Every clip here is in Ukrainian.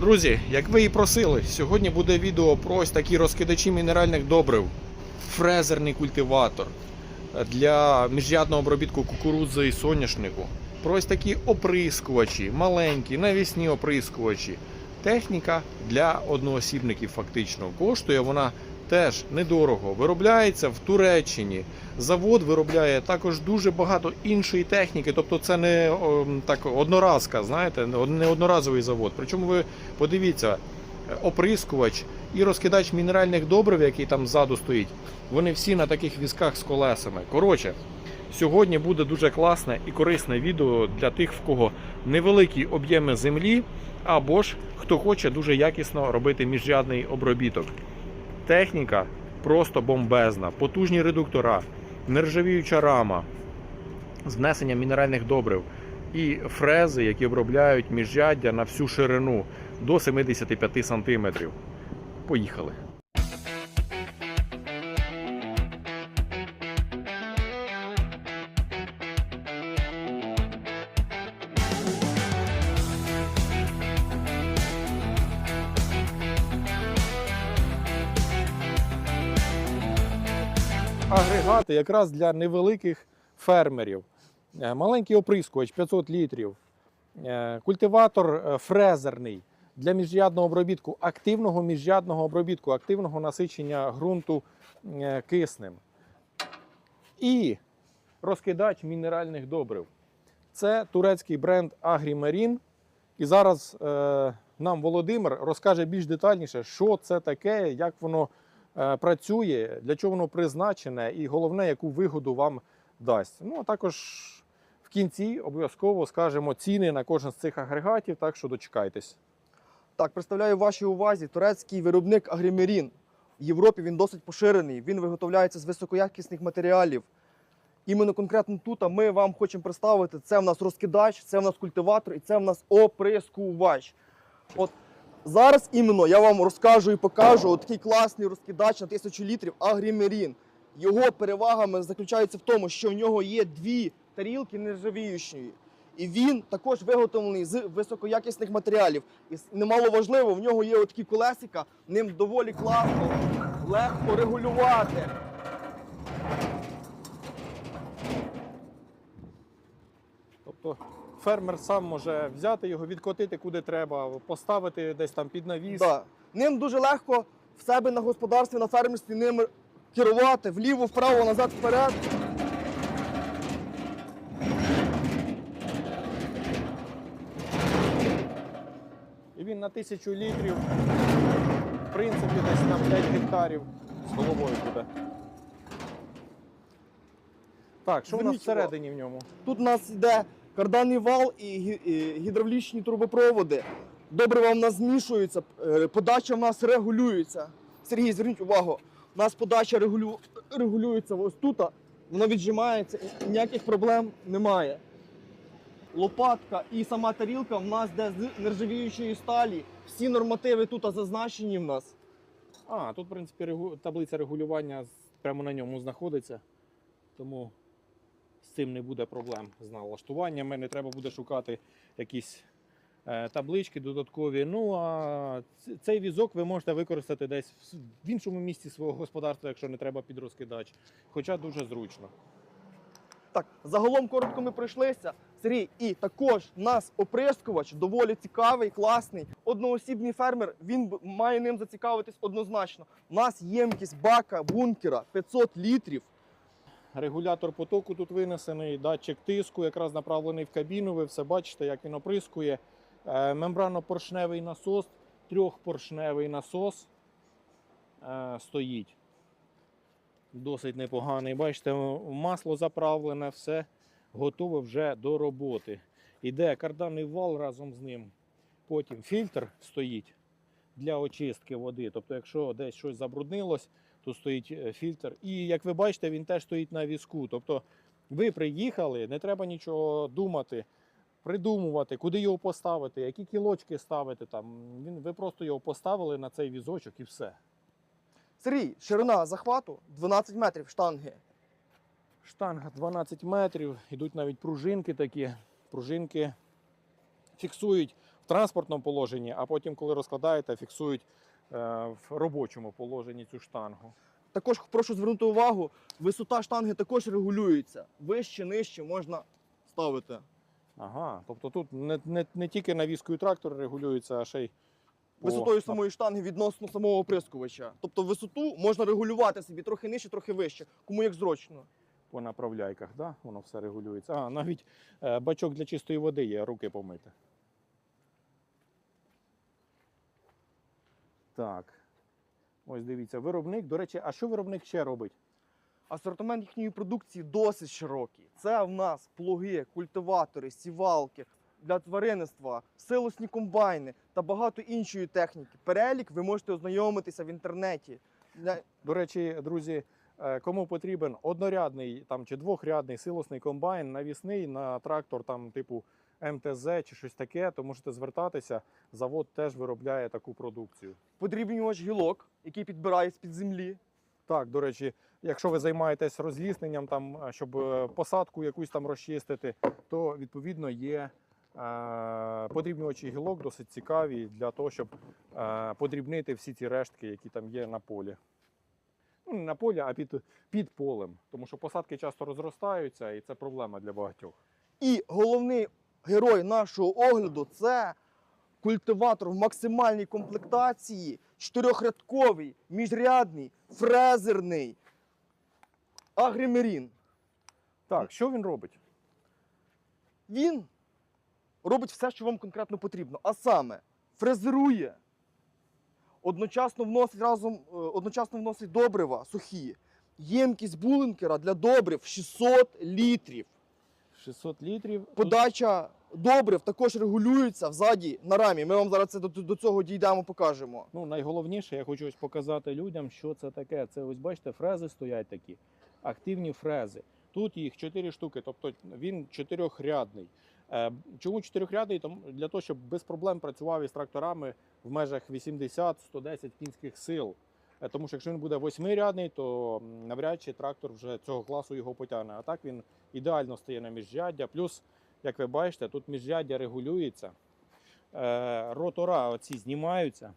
Друзі, як ви і просили, сьогодні буде відео про ось такі розкидачі мінеральних добрив, фрезерний культиватор для міжрядного обробітку кукурудзи і соняшнику. Про ось такі оприскувачі, маленькі, навісні оприскувачі. Техніка для одноосібників фактично. Коштує вона теж недорого. Виробляється в Туреччині. Завод виробляє також дуже багато іншої техніки. Тобто це не так одноразка, знаєте, не одноразовий завод. Причому ви подивіться, оприскувач і розкидач мінеральних добрив, який там ззаду стоїть, вони всі на таких візках з колесами. Коротше, сьогодні буде дуже класне і корисне відео для тих, в кого невеликі об'єми землі, або ж хто хоче дуже якісно робити міжрядний обробіток. Техніка просто бомбезна, потужні редуктора, нержавіюча рама з внесенням мінеральних добрив і фрези, які обробляють міжжаддя на всю ширину до 75 см. Поїхали. Агрегати якраз для невеликих фермерів. Е, Маленький оприскувач 500 літрів, е, культиватор е, фрезерний для міжрядного обробітку, активного міжрядного обробітку, активного насичення ґрунту киснем. І розкидач мінеральних добрив. Це турецький бренд Agrimarine. І зараз е, нам Володимир розкаже більш детальніше, що це таке, як воно працює, для чого воно призначене, і головне, яку вигоду вам дасть. Ну а також в кінці обов'язково скажемо ціни на кожен з цих агрегатів, так що дочекайтесь. Так, представляю вашій увазі турецький виробник Агримерін. В Європі він досить поширений. Він виготовляється з високоякісних матеріалів. Іменно конкретно тут ми вам хочемо представити. Це в нас розкидач, це в нас культиватор і це в нас оприскувач. От зараз іменно я вам розкажу і покажу от такий класний розкидач на тисячу літрів Агримерін. Його перевагами заключаються в тому, що в нього є дві тарілки нержавіючої. І він також виготовлений з високоякісних матеріалів. І немало важливо, в нього є такі колесика, ним доволі класно, легко регулювати. Тобто фермер сам може взяти його, відкотити куди треба, поставити десь там під навіс. Да. Ним дуже легко в себе на господарстві, на фермерстві ним керувати вліво, вправо, назад, вперед. І він на тисячу літрів, в принципі, десь на 5 гектарів з головою буде. Так, що у нас Зверніть всередині в ньому? Тут у нас йде карданний вал і гідравлічні трубопроводи. Добре нас змішуються, е, подача в нас регулюється. Сергій, зверніть увагу, у нас подача регулю... регулюється ось тут, вона віджимається, і ніяких проблем немає. Лопатка і сама тарілка в нас йде з нержавіючої сталі. Всі нормативи тут зазначені в нас. А, тут, в принципі, регу- таблиця регулювання прямо на ньому знаходиться. Тому цим не буде проблем з налаштуваннями. Не треба буде шукати якісь е, таблички додаткові. Ну а цей візок ви можете використати десь в іншому місці свого господарства, якщо не треба під розкидач. Хоча дуже зручно. Так, загалом коротко ми пройшлися. Сергій, і також нас оприскувач доволі цікавий, класний. Одноосібний фермер він має ним зацікавитись однозначно. У нас ємкість бака бункера 500 літрів. Регулятор потоку тут винесений, датчик тиску, якраз направлений в кабіну. Ви все бачите, як він оприскує. Е, Мембрано-поршневий насос, трьохпоршневий насос е, стоїть. Досить непоганий. Бачите, масло заправлене, все готове вже до роботи. Іде карданний вал разом з ним. Потім фільтр стоїть для очистки води. Тобто, якщо десь щось забруднилось, тут стоїть е, фільтр. І як ви бачите, він теж стоїть на візку. Тобто ви приїхали, не треба нічого думати, придумувати, куди його поставити, які кілочки ставити. Там. Він, ви просто його поставили на цей візочок і все. Сергій, ширина захвату 12 метрів штанги. Штанга 12 метрів, йдуть навіть пружинки такі. Пружинки фіксують в транспортному положенні, а потім, коли розкладаєте, фіксують е, в робочому положенні цю штангу. Також прошу звернути увагу, висота штанги також регулюється. Вище, нижче можна ставити. Ага, тобто тут не, не, не тільки навіскою трактор регулюється, а ще й по- Висотою самої штанги відносно самого оприскувача. Тобто висоту можна регулювати собі трохи нижче, трохи вище, кому як зручно. по направляйках, да? воно все регулюється. А, навіть е, бачок для чистої води є, руки помити. Так. Ось дивіться, виробник. До речі, а що виробник ще робить? Асортимент їхньої продукції досить широкий. Це в нас плуги, культиватори, сівалки для тваринництва, силосні комбайни та багато іншої техніки. Перелік ви можете ознайомитися в інтернеті. До речі, друзі, е, кому потрібен однорядний там, чи двохрядний силосний комбайн, навісний на трактор там, типу МТЗ чи щось таке, то можете звертатися. Завод теж виробляє таку продукцію. Подрібнювач гілок, який підбирає з-під землі. Так, до речі, якщо ви займаєтесь розлісненням, там, е, щоб е, посадку якусь там розчистити, то відповідно є е, подрібнювачі гілок досить цікаві для того, щоб е, подрібнити всі ці рештки, які там є на полі. Ну, не на полі, а під, під полем. Тому що посадки часто розростаються, і це проблема для багатьох. І головний герой нашого огляду це культиватор в максимальній комплектації, чотирьохрядковий, міжрядний, фрезерний. Агримерін. Так, що він робить? Він робить все, що вам конкретно потрібно. А саме фрезерує, одночасно вносить разом, е, одночасно вносить добрива сухі. Ємкість булинкера для добрив 600 літрів. 600 літрів. Подача добрив також регулюється взаді на рамі. Ми вам зараз це до, до цього дійдемо, покажемо. Ну, найголовніше, я хочу ось показати людям, що це таке. Це ось бачите, фрези стоять такі, активні фрези. Тут їх 4 штуки, тобто він чотирьохрядний. Е, Чому чотирьохрядний? Для того, щоб без проблем працював із тракторами в межах 80-110 кінських сил. Е, Тому що якщо він буде восьмирядний, то навряд чи трактор вже цього класу його потягне. А так він ідеально стає на міжряддя. Плюс, як ви бачите, тут міжряддя регулюється. Е, Ротора оці знімаються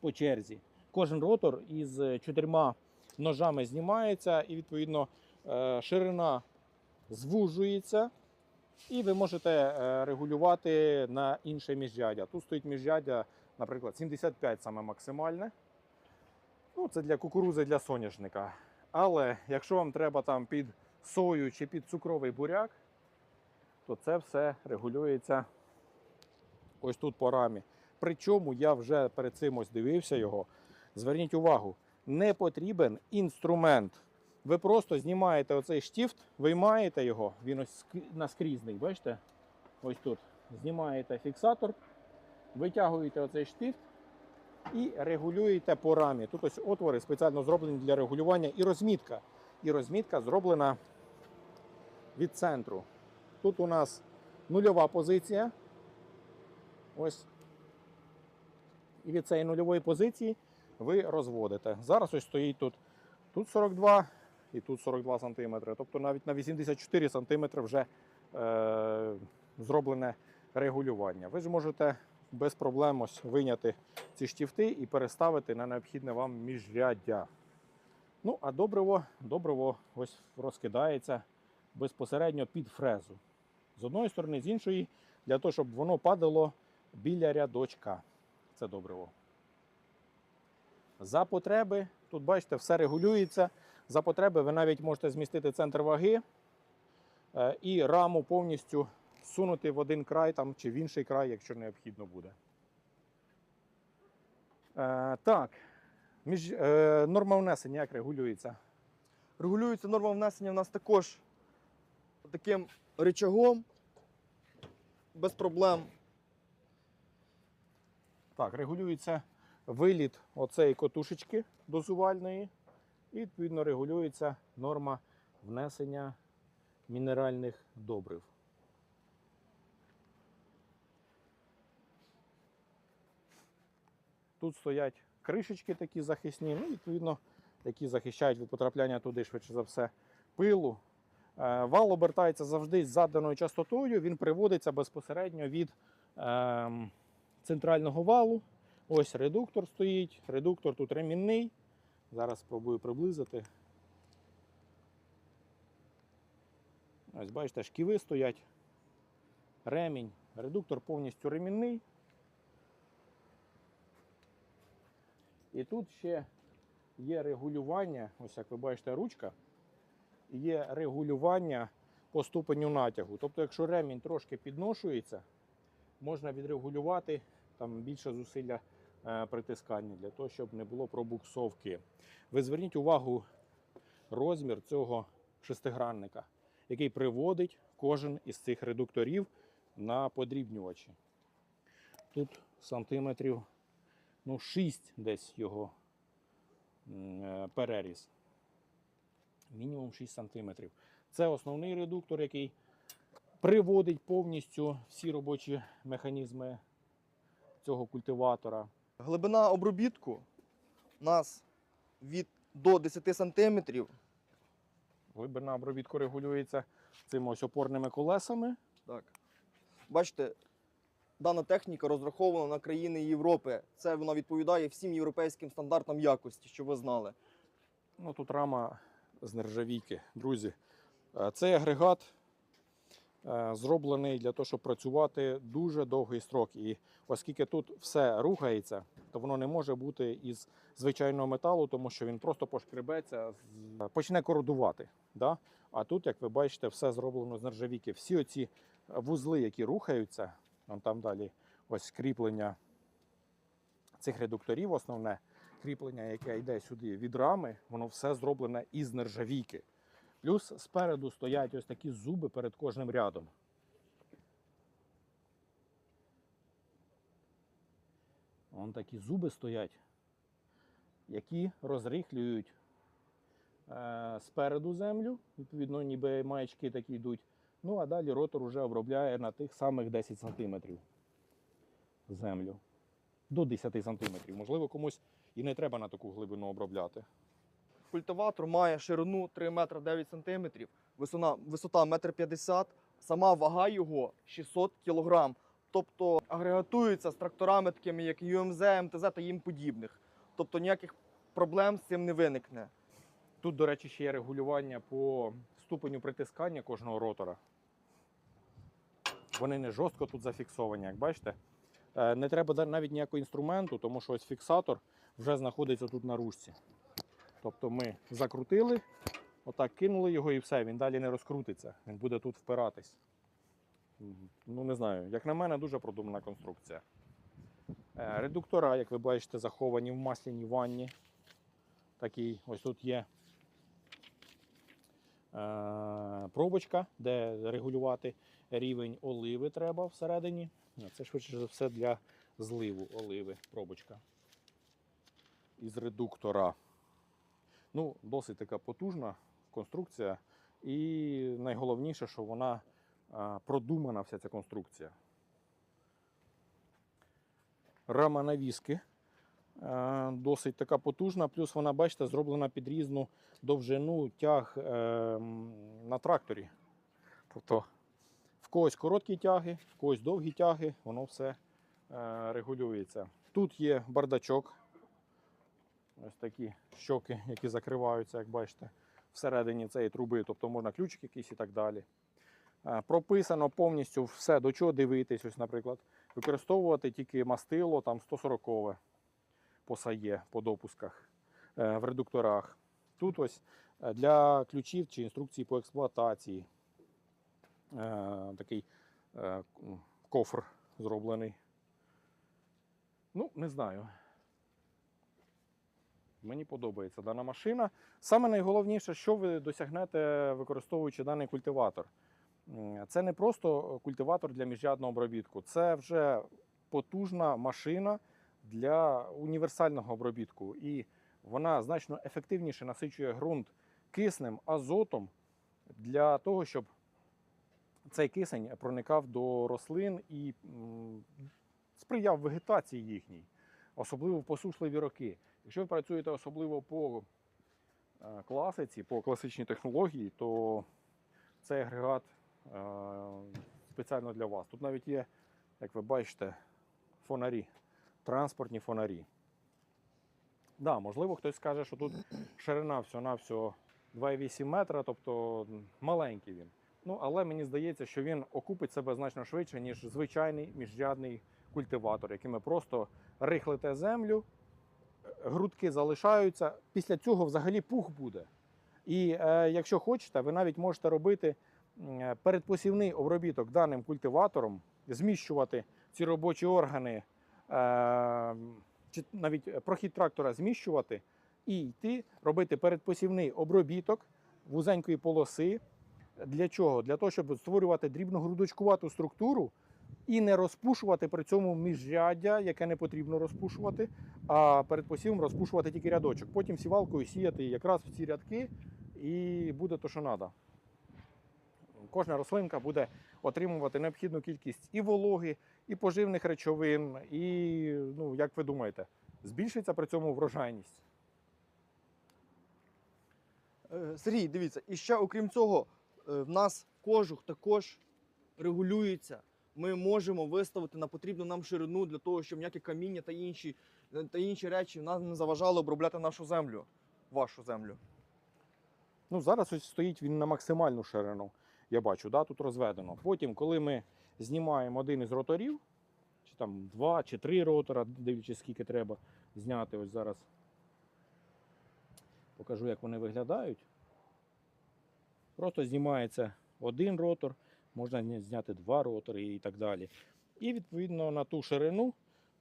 по черзі. Кожен ротор із чотирма ножами знімається, і відповідно е, ширина звужується, і ви можете е, регулювати на інше міжряддя. Тут стоїть міжряддя, наприклад, 75 саме максимальне. Ну, це для кукурузи, для соняшника. Але якщо вам треба там під сою чи під цукровий буряк, то це все регулюється ось тут по рамі. Причому я вже перед цим ось дивився його. Зверніть увагу, не потрібен інструмент. Ви просто знімаєте оцей штифт, виймаєте його, він ось наскрізний, бачите? Ось тут. Знімаєте фіксатор, витягуєте оцей штифт і регулюєте по рамі. Тут ось отвори спеціально зроблені для регулювання і розмітка. І розмітка зроблена від центру. Тут у нас нульова позиція. Ось і від цієї нульової позиції ви розводите. Зараз ось стоїть тут, тут 42 і тут 42 см. Тобто навіть на 84 см вже е, зроблене регулювання. Ви ж можете без проблем ось виняти ці штифти і переставити на необхідне вам міжряддя. Ну, а добриво, добриво ось розкидається безпосередньо під фрезу. З одної сторони, з іншої, для того, щоб воно падало біля рядочка. Це добриво. За потреби, тут бачите, все регулюється. За потреби ви навіть можете змістити центр ваги е, і раму повністю сунути в один край там, чи в інший край, якщо необхідно буде. Е, так, між, е, норма внесення як регулюється? Регулюється норма внесення в нас також таким рычагом, без проблем. Так, регулюється виліт оцеї котушечки дозувальної, і відповідно регулюється норма внесення мінеральних добрив. Тут стоять кришечки такі захисні, ну, відповідно, які захищають від потрапляння туди швидше за все пилу. Е, Вал обертається завжди з заданою частотою, він приводиться безпосередньо від ем, центрального валу. Ось редуктор стоїть. Редуктор тут ремінний. Зараз спробую приблизити. Ось бачите, шківи стоять. Ремінь. Редуктор повністю ремінний. І тут ще є регулювання, ось як ви бачите, ручка, є регулювання по ступеню натягу. Тобто, якщо ремінь трошки підношується, можна відрегулювати там більше зусилля е, притискання для того, щоб не було пробуксовки. Ви зверніть увагу розмір цього шестигранника, який приводить кожен із цих редукторів на подрібнювачі. Тут сантиметрів ну, 6 десь його е, переріз. Мінімум 6 сантиметрів. Це основний редуктор, який приводить повністю всі робочі механізми цього культиватора. Глибина обробітку у нас від до 10 см. Глибина обробітку регулюється цими ось опорними колесами. Так. Бачите, дана техніка розрахована на країни Європи. Це вона відповідає всім європейським стандартам якості, що ви знали. Ну, тут рама з нержавійки. Друзі, е, цей агрегат е, зроблений для того, щоб працювати дуже довгий строк. І оскільки тут все рухається, то воно не може бути із звичайного металу, тому що він просто пошкребеться, почне кородувати. Да? А тут, як ви бачите, все зроблено з нержавійки. Всі оці вузли, які рухаються, вон там далі ось кріплення цих редукторів, основне кріплення, яке йде сюди від рами, воно все зроблене із нержавійки. Плюс спереду стоять ось такі зуби перед кожним рядом. Вон такі зуби стоять, які розрихлюють е, спереду землю, відповідно, ніби маячки такі йдуть. Ну а далі ротор вже обробляє на тих самих 10 см землю. До 10 см. Можливо, комусь і не треба на таку глибину обробляти. Культиватор має ширину 3 метри 9 см, висота, висота 1,50 м, сама вага його 600 кг. Тобто агрегатується з тракторами такими, як UMZ, МТЗ та їм подібних. Тобто ніяких проблем з цим не виникне. Тут, до речі, ще є регулювання по ступеню притискання кожного ротора. Вони не жорстко тут зафіксовані, як бачите. Е, Не треба навіть ніякого інструменту, тому що ось фіксатор вже знаходиться тут на ручці. Тобто ми закрутили, отак кинули його і все, він далі не розкрутиться, він буде тут впиратись. Ну, не знаю, як на мене, дуже продумана конструкція. Е, Редуктора, як ви бачите, заховані в масляній ванні. Такий, ось тут є пробочка, де регулювати рівень оливи треба всередині. Це швидше за все для зливу оливи пробочка. Із редуктора. Ну, досить така потужна конструкція. І найголовніше, що вона е, продумана вся ця конструкція. Рама навіски е, досить така потужна, плюс вона, бачите, зроблена під різну довжину тяг е, на тракторі. Тобто в когось короткі тяги, в когось довгі тяги, воно все е, регулюється. Тут є бардачок. Ось такі щоки, які закриваються, як бачите, всередині цієї труби, тобто можна ключик якийсь і так далі. Е, Прописано повністю все, до чого дивитись. Ось, наприклад, використовувати тільки мастило там 140 по САЄ, по допусках е, в редукторах. Тут ось е, для ключів чи інструкції по експлуатації е, такий кофр зроблений. Ну, не знаю. Мені подобається дана машина. Саме найголовніше, що ви досягнете, використовуючи даний культиватор. Це не просто культиватор для міжрядного обробітку, це вже потужна машина для універсального обробітку. І вона значно ефективніше насичує ґрунт киснем, азотом для того, щоб цей кисень проникав до рослин і сприяв вегетації їхній, особливо в посушливі роки. Якщо ви працюєте особливо по е, класиці, по класичній технології, то цей агрегат е, спеціально для вас. Тут навіть є, як ви бачите, фонарі, транспортні фонарі. Да, можливо, хтось скаже, що тут ширина всього-навсього 2,8 метра, тобто маленький він. Ну, але мені здається, що він окупить себе значно швидше, ніж звичайний міжрядний культиватор, яким ви просто рихлите землю, грудки залишаються. Після цього взагалі пух буде. І е, якщо хочете, ви навіть можете робити е, передпосівний обробіток даним культиватором, зміщувати ці робочі органи, чи навіть прохід трактора зміщувати і йти робити передпосівний обробіток вузенької полоси. Для чого? Для того, щоб створювати дрібногрудочкувату структуру і не розпушувати при цьому міжряддя, яке не потрібно розпушувати, а перед посівом розпушувати тільки рядочок. Потім сівалкою сіяти якраз в ці рядки, і буде то, що треба. Кожна рослинка буде отримувати необхідну кількість і вологи, і поживних речовин, і, ну, як ви думаєте, збільшиться при цьому врожайність. Е, Сергій, дивіться, і ще окрім цього, е, в нас кожух також регулюється. Ми можемо виставити на потрібну нам ширину для того, щоб ніякі каміння та інші, е, та інші речі нам не заважали обробляти нашу землю, вашу землю. Ну, зараз ось стоїть він на максимальну ширину. Я бачу, да, тут розведено. Потім, коли ми знімаємо один із роторів, чи там два, чи три ротора, дивлячись, скільки треба зняти. Ось зараз покажу, як вони виглядають. Просто знімається один ротор, можна зняти два ротори і так далі. І відповідно на ту ширину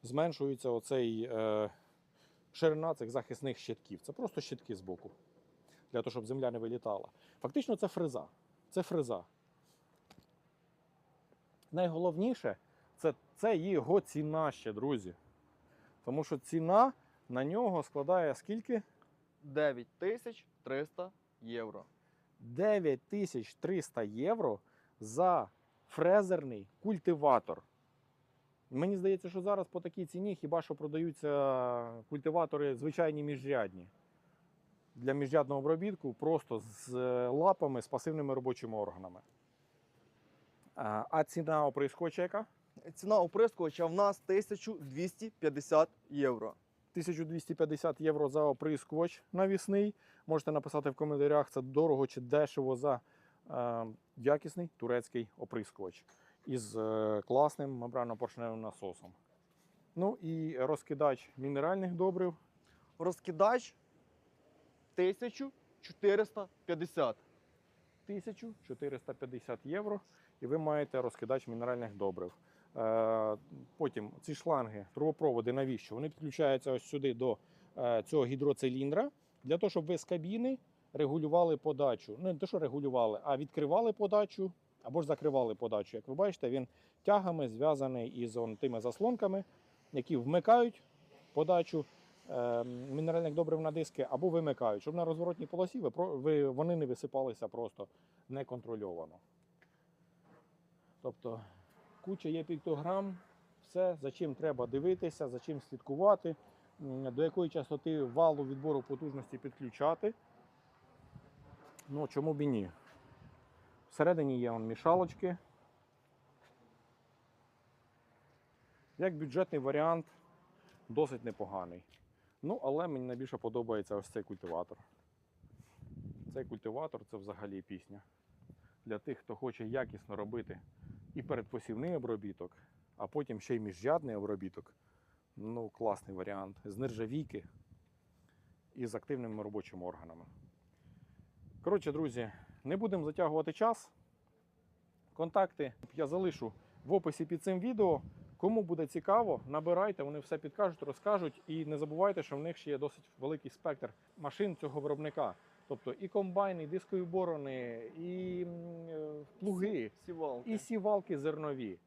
зменшується оцей, е, ширина цих захисних щитків. Це просто щитки з боку для того, щоб земля не вилітала. Фактично, це фреза. Це фреза. Найголовніше це, це його ціна ще, друзі. Тому що ціна на нього складає скільки? 9300 євро. 9300 євро за фрезерний культиватор. Мені здається, що зараз по такій ціні хіба що продаються культиватори звичайні міжрядні. Для міжрядного обробітку просто з е, лапами, з пасивними робочими органами. А а ціна оприскувача яка? Ціна оприскувача в нас 1250 євро. 1250 євро за оприскувач навісний. Можете написати в коментарях, це дорого чи дешево за е, якісний турецький оприскувач із е, класним мембранно-поршневим насосом. Ну і розкидач мінеральних добрив. Розкидач 1450. 1450 євро, і ви маєте розкидач мінеральних добрив. Е, Потім ці шланги, трубопроводи, навіщо? Вони підключаються ось сюди до е, цього гідроциліндра, для того, щоб ви з кабіни регулювали подачу. Ну, не те, що регулювали, а відкривали подачу або ж закривали подачу. Як ви бачите, він тягами зв'язаний із тими заслонками, які вмикають подачу мінеральних добрив на диски або вимикають, щоб на розворотній полосі вони не висипалися просто неконтрольовано. Тобто куча є піктограм, все, за чим треба дивитися, за чим слідкувати, до якої частоти валу відбору потужності підключати. Ну, чому б і ні? Всередині є он, мішалочки. Як бюджетний варіант, досить непоганий. Ну, але мені найбільше подобається ось цей культиватор. Цей культиватор це взагалі пісня. Для тих, хто хоче якісно робити і передпосівний обробіток, а потім ще й міжрядний обробіток. Ну, класний варіант. З нержавійки і з активними робочими органами. Коротше, друзі, не будемо затягувати час. Контакти я залишу в описі під цим відео. Кому буде цікаво, набирайте, вони все підкажуть, розкажуть. І не забувайте, що в них ще є досить великий спектр машин цього виробника. Тобто і комбайни, і дискові борони, і е, плуги, Сівалки. і сівалки зернові.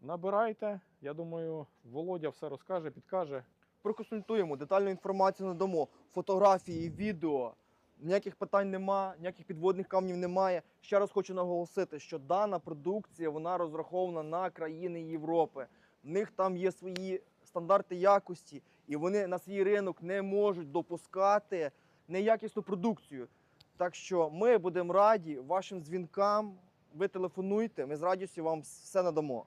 Набирайте, я думаю, Володя все розкаже, підкаже. Проконсультуємо, детальну інформацію надамо, фотографії, відео. Ніяких питань нема, ніяких підводних камнів немає. Ще раз хочу наголосити, що дана продукція вона розрахована на країни Європи. В них там є свої стандарти якості, і вони на свій ринок не можуть допускати неякісну продукцію. Так що ми будемо раді вашим дзвінкам. Ви телефонуйте, ми з радістю вам все надамо.